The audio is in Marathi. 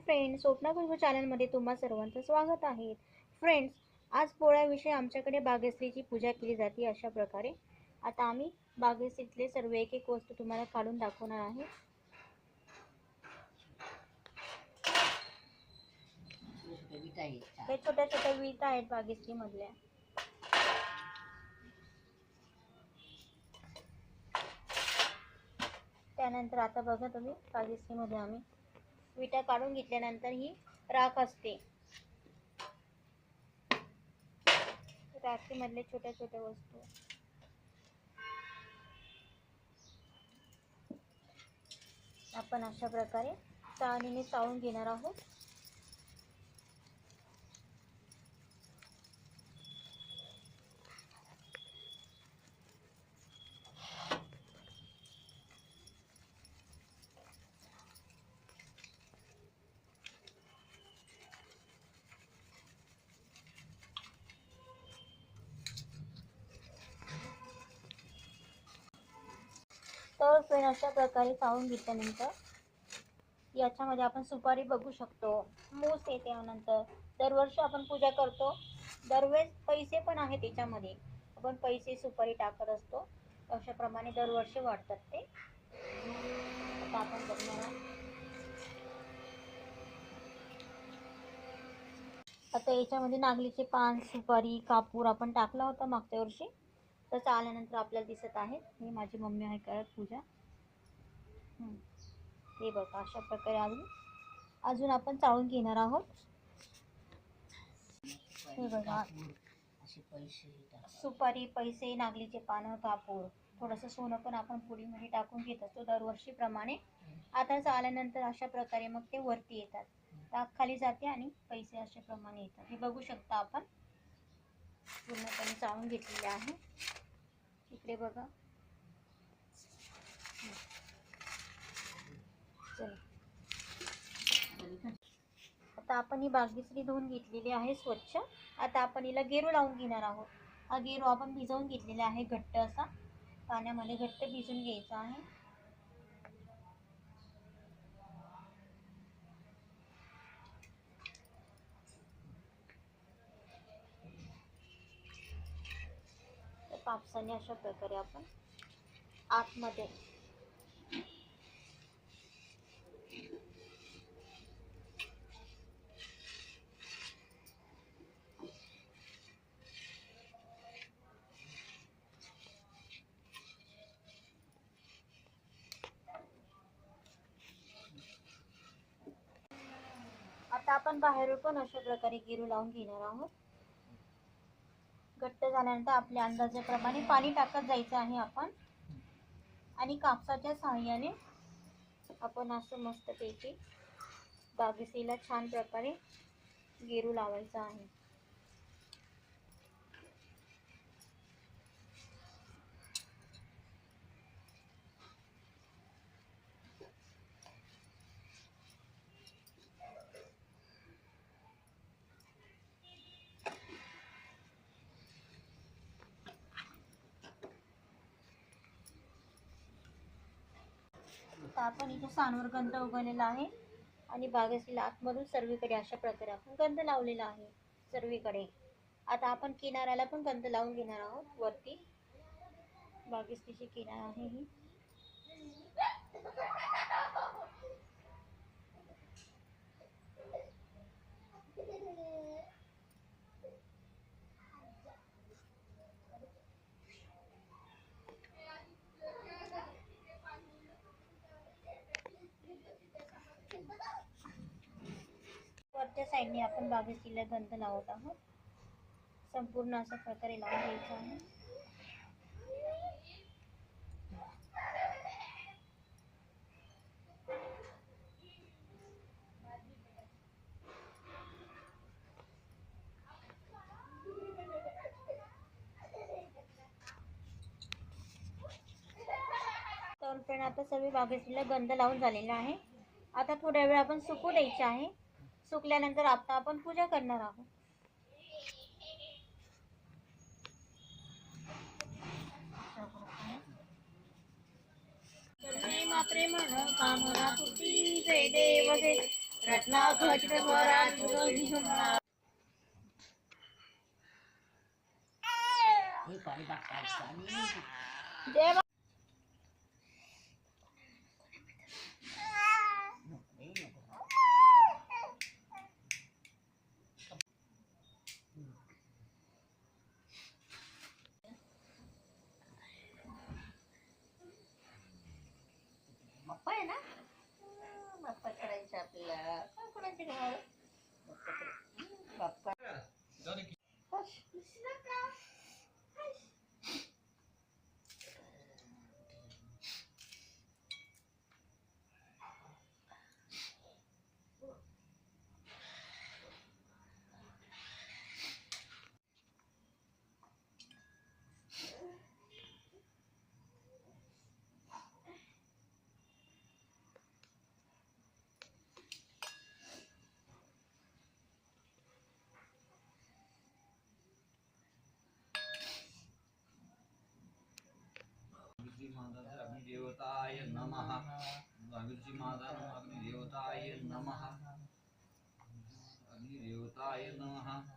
फ्रेंड्स स्वप्ना गुरु चॅनलमध्ये तुम्हा सर्वांचं स्वागत आहे. फ्रेंड्स आज पोळ्याविषयी आमच्याकडे बागेश्रीची पूजा केली जाते अशा प्रकारे. आता आम्ही बागेश्रीतले सर्व एक एक वस्तू तुम्हाला काढून दाखवणार आहे. हे छोट्या छोट्या विटा आहेत बागेश्रीमधल्या. त्यानंतर आता बघा तुम्ही बागेश्रीमध्ये आम्ही विटा काढून घेतल्यानंतर ही राख असते. राखीमधले छोट्या छोट्या वस्तू. आपण अशा प्रकारे चाळणीने चाळून घेणार आहोत. तर फ्रेंड अशा प्रकारे चाळून घेतल्यानंतर याच्यामध्ये आपण सुपारी बघू शकतो. मूस येते नंतर दरवर्षी आपण पूजा करतो. दरवेळेस पैसे पण आहेत त्याच्यामध्ये. आपण पैसे सुपारी टाकत असतो. अशाप्रमाणे दरवर्षी वाढतात ते. आता आपण बघणार आता याच्यामध्ये नागलीचे पान सुपारी कापूर आपण टाकला होता मागच्या वर्षी. तसं आल्यानंतर आपल्याला दिसत आहे. ही माझी मम्मी आहे करत पूजा. हं. बघा अशा प्रकारे अजून अजून आपण चाळून घेणार आहोत. हे बघा. सुपारी पैसे नागलीचे पानं कापूर. थोडंसं सोनं पण आपण पुडीमध्ये टाकून घेत असतो दरवर्षीप्रमाणे. आता आल्यानंतर अशा प्रकारे मग ते वरती येतात. ताक खाली जाते आणि पैसे अशा प्रमाणे येतात. हे बघू शकता आपण. पूर्णपणे चाळून घेतलेले आहे. इकडे बघा. आता आपण ही बागेसरी धुवून घेतलेली आहे स्वच्छ. आता आपण हिला गेरू लावून घेणार आहोत. हा गेरू आपण भिजवून घेतलेला आहे घट्ट असा. पाण्यामध्ये घट्ट भिजून घ्यायचा आहे. कापसाने अशा प्रकारे आपण आतमध्ये आता आपण बाहेरून पण अशा प्रकारे गिरू लावून घेणार आहोत. झाल्यानंतर आपल्या अंदाजाप्रमाणे पाणी टाकत जायचं आहे आपण. आणि कापसाच्या सहाय्याने आपण असं मस्तपैकी बागेसीला छान प्रकारे गेरू लावायचा आहे. तर आपण इथे सानवर गंध उगवलेला आहे. आणि बागेसीला आतमधून सर्वीकडे अशा प्रकारे आपण गंध लावलेला आहे सर्वीकडे. आता आपण किनाऱ्याला पण गंध लावून घेणार आहोत. वरती बागेस्तीची किनार आहे ही. साईडने आपण बागेसीला गंध लावत आहोत. संपूर्ण अशा प्रकारे लावून घ्यायचं आहे. तर फ्रेंड आता सर्व बागेसीला गंध लावून झालेला आहे. आता थोड्या वेळ आपण सुकू द्यायचे आहे. सुकल्यानंतर आता आपण पूजा करणार आहोत. प्रेम कामना तुझी जय देव. जय जय बा- எல்லாருக்கும் குழப்பிடுவாரு பப்பா अग्निदेवताय नमः। अग्निश्री माता अग्निदेवताय नम। अग्निदेवताय नम।